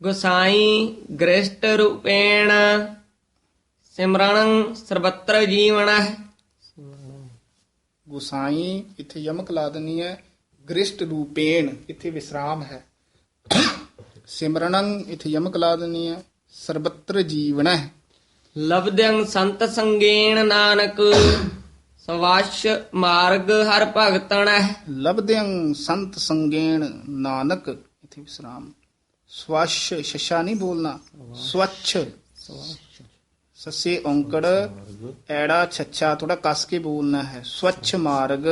ਗੁਸਾਈ ਗ੍ਰਸਟ ਰੂਪੇਣ ਸਿਮਰਣੰ ਸਰਬੱਤਰ ਜੀਵਨ ਗੁਸਾਈ ਇੱਥੇ ਯਮਕ ਲਾ ਦੇਣੀ ਹੈ ਗ੍ਰਿਸ਼ਟ ਰੂਪੇਣ ਇੱਥੇ ਵਿਸਰਾਮ ਹੈ। ਸਿਮਰਣੰ ਇੱਥੇ ਯਮਕ ਲਾ ਦੇਣੀ ਹੈ ਸਰਬੱਤਰ ਜੀਵਨੈ ਲਬਦੰ ਸੰਤ ਸੰਗੇਣ ਨਾਨਕ ਸਵਾਸ਼ ਮਾਰਗ ਹਰ ਭਗਤਣੈ ਲਬਦਿਆਂ ਸੰਤ ਸੰਗੇਣ ਨਾਨਕ ਇੱਥੇ ਵਿਸਰਾਮ। ਸਵੱਛ ਸ਼ਸ਼ਾ ਨਹੀਂ ਬੋਲਣਾ। ਸਵੱਛ। ਸੱਸੇ ਔਂਕੜ ਐੜਾ ਛੱਛਾ ਥੋੜਾ ਕੱਸ ਕੇ ਬੋਲਣਾ ਹੈ। ਸਵੱਛ ਮਾਰਗ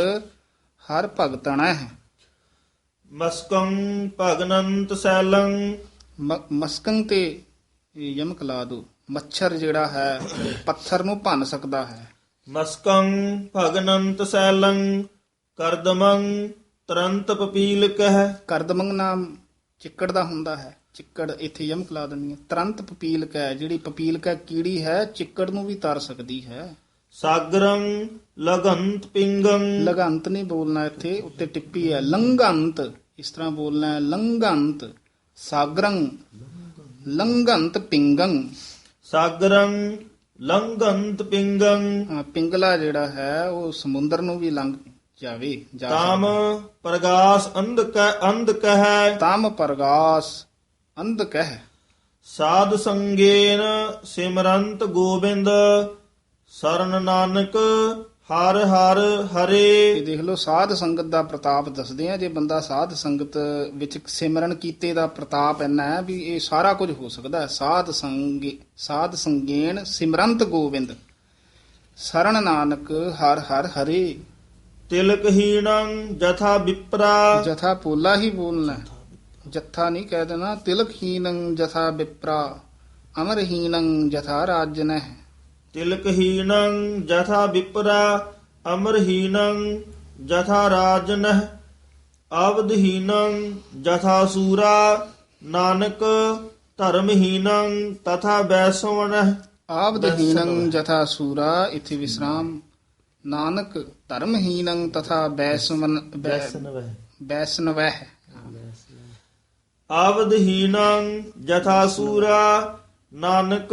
ਹਰ ਭਗਤਣਾ ਹੈ। ਮਸਕੰ ਭਗਨੰਤ ਸੈਲੰ। ਮਸਕੰ ਤੇ ਇਹ ਯਮਕ ਲਾ ਦੋ। ਮੱਛਰ ਜਿਹੜਾ ਹੈ ਪੱਥਰ ਨੂੰ ਭੰਨ ਸਕਦਾ ਹੈ। ਮਸਕੰ ਭਗਨੰਤ ਸੈਲੰ। ਕਰਦਮੰ ਤਰੰਤ ਪਪੀਲ ਕਹਿ। ਕਰਦਮੰਗ ਨਾਮ ਚਿੱਕੜ ਦਾ ਹੁੰਦਾ ਹੈ। ਚਿੱਕੜ ਇੱਥੇ ਯਮਕ ਲਾ ਦੇਣੀ ਹੈ। ਤੁਰੰਤ ਪਪੀਲਕ ਹੈ ਜਿਹੜੀ ਪਪੀਲਕ ਕੀੜੀ ਹੈ ਚਿੱਕੜ ਨੂੰ ਵੀ ਤਰ ਸਕਦੀ ਹੈ। ਸਾਗਰੰ ਲਗੰਤ ਪਿੰਗੰ। ਲਗੰਤ ਨਹੀਂ ਬੋਲਣਾ ਇੱਥੇ ਉੱਤੇ ਟਿੱਪੀ ਹੈ। ਲੰਘੰਤ ਇਸ ਤਰ੍ਹਾਂ ਬੋਲਣਾ ਹੈ। ਲੰਘੰਤ ਸਾਗਰੰ ਲੰਘੰਤ ਪਿੰਗੰ। ਸਾਗਰੰ ਲੰਘੰਤ ਪਿੰਗੰ। ਪਿੰਗਲਾ ਜਿਹੜਾ ਹੈ ਉਹ ਸਮੁੰਦਰ ਨੂੰ ਵੀ ਲੰਘ ਜਾਵੇ ਤਾਮ ਪ੍ਰਗਾਸ ਅੰਧ ਕਹਿ ਅੰਧ ਕਹਿ। ਤਮ ਪਰਗਾਸ ਅੰਧ ਕਹਿ। ਸਾਧ ਸੰਗੇਨ ਸਿਮਰੰਤ ਗੋਬਿੰਦ ਸਰਨ ਨਾਨਕ ਹਰ ਹਰ ਹਰੇ। ਇਹ ਦੇਖ ਲਓ ਸਾਧ ਸੰਗਤ ਦਾ ਪ੍ਰਤਾਪ ਦੱਸਦੇ ਆ ਜੇ ਬੰਦਾ ਸਾਧ ਸੰਗਤ ਵਿੱਚ ਸਿਮਰਨ ਕੀਤੇ ਦਾ ਪ੍ਰਤਾਪ ਇੰਨਾ ਹੈ ਵੀ ਇਹ ਸਾਰਾ ਕੁਝ ਹੋ ਸਕਦਾ ਹੈ। ਸਾਧ ਸੰਗ ਸਾਧ ਸੰਗੇਣ ਸਿਮਰੰਤ ਗੋਬਿੰਦ ਸਰਣ ਨਾਨਕ ਹਰ ਹਰ ਹਰੇ। ਤਿਲਕ ਹੀਣੰ ਜਥਾ ਵਿਪਰਾ ਜਥਾ ਪੋਲਾ ਹੀ ਬੋਲਣਾ। ਜਥਾ ਨਹੀਂ ਕਹਿ ਦੇਣਾ ਤਿਲਕਹੀਨੰ ਜਥਾ ਵਿਪਰਾ ਅਮਰਹੀਨੰ ਜਥਾ ਰਾਜਨਹਿ ਤਿਲਕ ਹੀਣੰ ਜਥਾ ਵਿਪਰਾ ਅਮਰਹੀਣੰ ਜਥਾ ਰਾਜਨਹ ਅਵਧਹੀਣੰ ਜਥਾ ਸੂਰਾ ਨਾਨਕ ਧਰਮਹੀਣੰ ਤਥਾ ਬੈਸਵਨਹ ਆਬਦਹੀਨੰ ਜਥਾ ਸੂਰਾ ਇਥੇ ਵਿਸਰਾਮ। ਨਾਨਕ ਧਰਮਹੀਨੰ ਤਥਾ ਬੈਸਵਨ ਬੈਸਨਵਹਿ। ਅਵਧਹੀਣੰ ਜਥਾ ਸੂਰਾ ਨਾਨਕ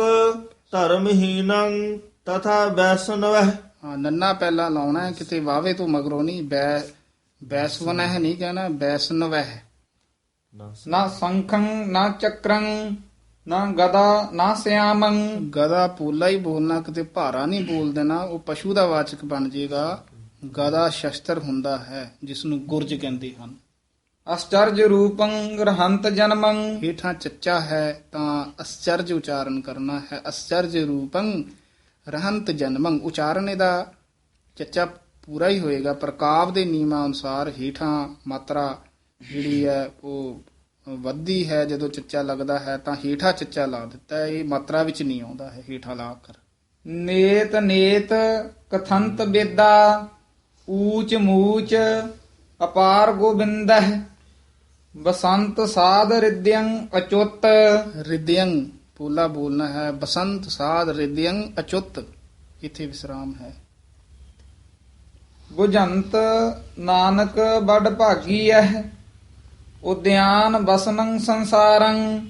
ਧਰਮਹੀਣੰ ਤਥਾ ਬੈਸਨਵਹ। ਹਾਂ ਨੰਨਾ ਪਹਿਲਾਂ ਲਾਉਣਾ ਹੈ ਕਿਤੇ ਵਾਵੇ ਤੋਂ ਮਗਰੋਂ ਨਹੀਂ ਬੈ ਬੈਸਵਨਹਿ ਨਹੀਂ ਕਹਿਣਾ ਬੈਸਨਵਹਿ। ਨਾ ਸੰਖੰ ਨਾ ਚੱਕਰੰ ਨਾ ਗਦਾ ਨਾ ਸਿਆਮੰ। ਗਦਾ ਪੋਲਾ ਹੀ ਬੋਲਣਾ ਕਿਤੇ ਭਾਰਾ ਨਹੀਂ ਬੋਲ ਦੇਣਾ ਉਹ ਪਸ਼ੂ ਦਾ ਵਾਚਕ ਬਣ ਜਾਏਗਾ ਗਦਾ ਸ਼ਸਤਰ ਹੁੰਦਾ ਹੈ ਜਿਸ ਨੂੰ ਗੁਰਜ ਕਹਿੰਦੇ ਹਨ। ਅਸਚਰਜ ਰੂਪੰ ਰਹੰਤ ਜਨਮੰ। ਹੇਠਾਂ ਚੱਚਾ ਹੈ ਤਾਂ ਅਸਚਰਜ ਉਚਾਰਨ ਕਰਨਾ ਹੈ। ਅਸਚਰਜ ਰੂਪੰ ਰਹੰਤ ਜਨਮੰ। ਉਚਾਰਨ ਇਹਦਾ ਚੱਚਾ ਪੂਰਾ ਹੀ ਹੋਏਗਾ। ਪ੍ਰਕਾਵ ਦੇ ਨਿਯਮਾਂ ਅਨੁਸਾਰ ਹੇਠਾਂ ਮਾਤਰਾ ਜਿਹੜੀ ਹੈ ਉਹ ਵੱਧਦੀ ਹੈ, ਜਦੋਂ ਚੱਚਾ ਲੱਗਦਾ ਹੈ ਤਾਂ ਹੇਠਾਂ ਚੱਚਾ ਲਾ ਦਿੱਤਾ ਹੈ। ਇਹ ਮਾਤਰਾ ਵਿੱਚ ਨਹੀਂ ਆਉਂਦਾ ਹੈ, ਹੇਠਾਂ ਲਾ ਕਰ। ਨੇਤ ਨੇਤ ਕਥੰਤ ਬੇਦਾ, ਊਚ ਮੂਚ ਅਪਾਰ ਗੋਬਿੰਦਹ ਬਸੰਤ ਸਾਧ ਰਿਦਯੰ ਅਚੁੱਤ। ਰਿਦਯੰ ਪੂਲਾ ਬੋਲਣਾ ਹੈ, ਬਸੰਤ ਸਾਧ ਰਿਦਯੰ ਅਚੁੱਤ। ਇਥੇ ਵਿਸਰਾਮ ਹੈ। ਗੁਜੰਤ ਨਾਨਕ ਬੜ ਭਾਗੀ ਹੈ। ਉਦਿਆਨ ਬਸਨੰ ਸੰਸਾਰੰ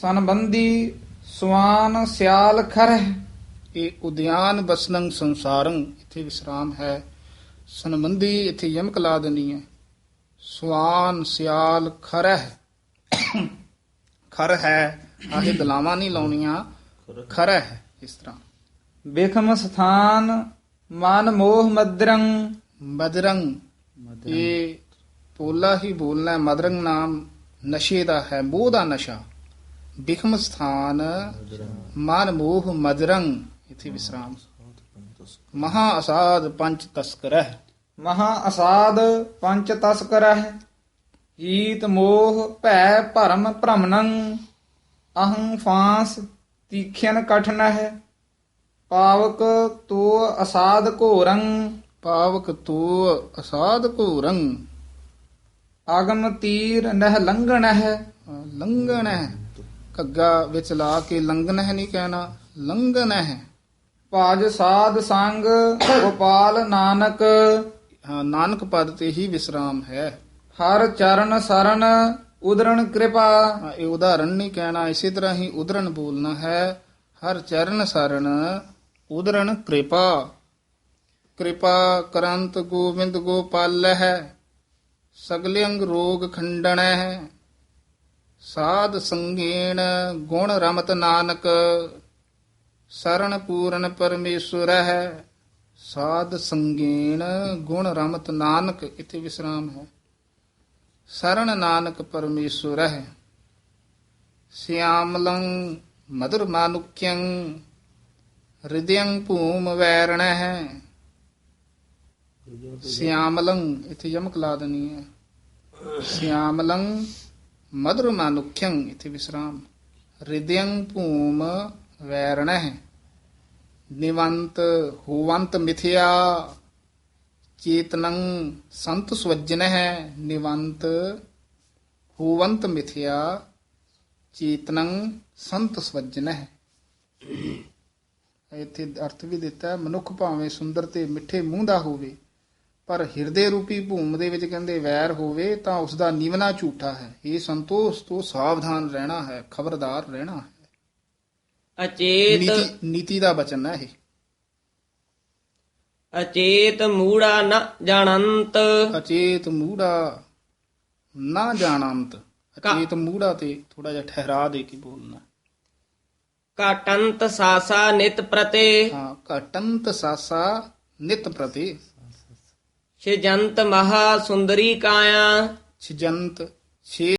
ਸੰਬੰਧੀ ਸੁਆਨ ਸਿਆਲ ਖਰਹਿ। ਇਹ ਉਦਿਆਨ ਬਸਨੰ ਸੰਸਾਰੰ ਇਥੇ ਵਿਸਰਾਮ ਹੈ। ਸੰਬੰਧੀ ਇਥੇ ਯਮਕ ਲਾ ਦੇਣੀ ਹੈ। ਸਵਾਨ ਸਿਆਲ ਖਰਹ। ਖਰ ਹੈ ਆਹੇ ਦਲਾਵਾਂ ਨਹੀਂ ਲਾਉਣੀਆਂ। ਖਰਹ ਹੈ ਇਸ ਤਰ੍ਹਾਂ। ਬਿਖਮ ਸਥਾਨ ਮਨ ਮੋਹ ਮਦਰੰ। ਮਦਰੰਗ ਇਹ ਪੋਲਾ ਹੀ ਬੋਲਣਾ ਹੈ। ਮਦਰੰਗ ਨਾਮ ਨਸ਼ੇ ਦਾ ਹੈ ਮੋਹ ਦਾ ਨਸ਼ਾ। ਬਿਖਮ ਸਥਾਨ ਮਨ ਮੋਹ ਮਦਰੰਗ। ਇਥੇ ਵਿਸਰਾਮ। ਮਹਾ ਅਸਾਦ ਪੰਚ ਤਸਕਰਹ। ਮਹਾ ਅਸਾਦ ਪੰਚ ਤਸਕਰਹਿ। ਹੀਤ ਮੋਹ ਭੈ ਭਰਮ ਭ੍ਰਮਣੰ ਅਹੰ ਫਾਂਸ ਤੀਖਿਆਨ ਕਠਨਹਿ। ਪਾਵਕ ਤੋ ਅਸਾਦ ਘੋਰੰ। ਪਾਵਕ ਤੋ ਅਸਾਦ ਘੋਰੰ। ਆਗਮ ਤੀਰ ਨਹਿ ਲੰਘਣਹਿ ਲੰਘਣ ਕੱਗਾ ਵਿੱਚ ਲਾ ਕੇ ਲੰਘਣ ਨਹੀਂ ਕਹਿਣਾ ਲੰਘਣ ਭਾਜ ਸਾਧ ਸੰਗ, ਗੋਪਾਲ ਨਾਨਕ। ਨਾਨਕ ਪਦ ਤੇ ਹੀ ਵਿਸਰਾਮ ਹੈ। ਹਰ ਚਰਨ ਸਰਨ, ਉਦਰਣ ਕਿਰਪਾ। ਇਹ ਉਦਾਹਰਣ ਨਹੀਂ ਕਹਿਣਾ, ਇਸੇ ਤਰ੍ਹਾਂ ਹੀ ਉਦਰਣ ਬੋਲਣਾ ਹੈ। ਹਰ ਚਰਨ ਸਰਨ, ਉਦਰਣ ਕਿਰਪਾ। ਕਿਰਪਾ ਕਰੰਤ ਗੋਬਿੰਦ ਗੋਪਾਲ ਹੈ ਸਗਲੇ ਰੋਗ ਖੰਡਣ ਹੈ ਸਾਧ ਸੰਗੇਣ ਗੁਣ ਰਮਤ ਨਾਨਕ ਸਰਣ ਪੂਰਨ ਪਰਮੇਸ਼ਵਰ ਹੈ ਸਾਧ ਸੰਗੇਣ ਗੁਣ ਰਮਤ ਨਾਨਕ, ਇਥੇ ਵਿਸਰਾਮ ਹੈ। ਸਰਣ ਨਾਨਕ ਪਰਮੇਸ਼ਵਰ ਹੈ ਸਿਆਮਲੰ ਮధుਰ ਮਾਨੁਕਿਯੰ, ਹਿਰਦਯੰ ਭੂਮ ਵੈਰਣ ਹੈ ਸਿਆਮਲੰ, ਇੱਥੇ ਯਮਕ ਲਾ ਦੇਣੀ ਹੈ। ਸਿਆਮਲੰ ਮధుਰ ਮਾਨੁਕਿਯੰ ਇਥੇ ਵਿਸਰਾਮ। ਹਿਰਦਯੰ ਭੂਮ ਵੈਰਣ ਨਿਵੰਤ ਹੋਵੰਤ ਮਿਥਿਆ। ਚੇਤਨੰ ਸੰਤ ਸਵਜਨ ਹੈ ਨਿਵੰਤ ਹੋਵੰਤ ਮਿਥਿਆ। ਚੇਤਨੰ ਸੰਤ ਸਵਜਨ ਹੈ ਇੱਥੇ ਅਰਥ ਵੀ ਦਿੱਤਾ ਮਨੁੱਖ ਭਾਵੇਂ ਸੁੰਦਰ ਤੇ ਮਿੱਠੇ ਮੂੰਹ ਦਾ ਹੋਵੇ ਪਰ ਹਿਰਦੇ ਰੂਪੀ ਭੂਮ ਦੇ ਵਿੱਚ ਕਹਿੰਦੇ ਵੈਰ ਹੋਵੇ ਤਾਂ ਉਸ ਦਾ ਨਿਵਨਾ ਝੂਠਾ ਹੈ। ਇਹ ਸੰਤੋਸ਼ ਤੋਂ ਸਾਵਧਾਨ ਰਹਿਣਾ ਹੈ ਖਬਰਦਾਰ ਰਹਿਣਾ ਹੈ। ਅਚੇਤ ਨੀਤੀ ਦਾ ਬਚਨ ਹੈ ਇਹ। ਅਚੇਤ ਮੂੜਾ ਨ ਜਾਣੰਤ। ਅਚੇਤ ਮੂੜਾ ਨਾ ਜਾਣੰਤ। ਅਚੇਤ ਮੂੜਾ ਤੇ ਥੋੜਾ ਜਿਹਾ ਠਹਿਰਾ ਦੇ ਕੇ ਬੋਲਣਾ। ਘਟੰਤ ਸਾਸਾ ਨਿਤ ਪ੍ਰਤੇ। ਹਾਂ ਘਟੰਤ ਸਾਸਾ ਨਿਤ ਪ੍ਰਤੀ। ਛਿਜੰਤ ਮਹਾ ਸੁੰਦਰੀ ਕਾਇਆ। ਛਿਜੰਤ ਛੇ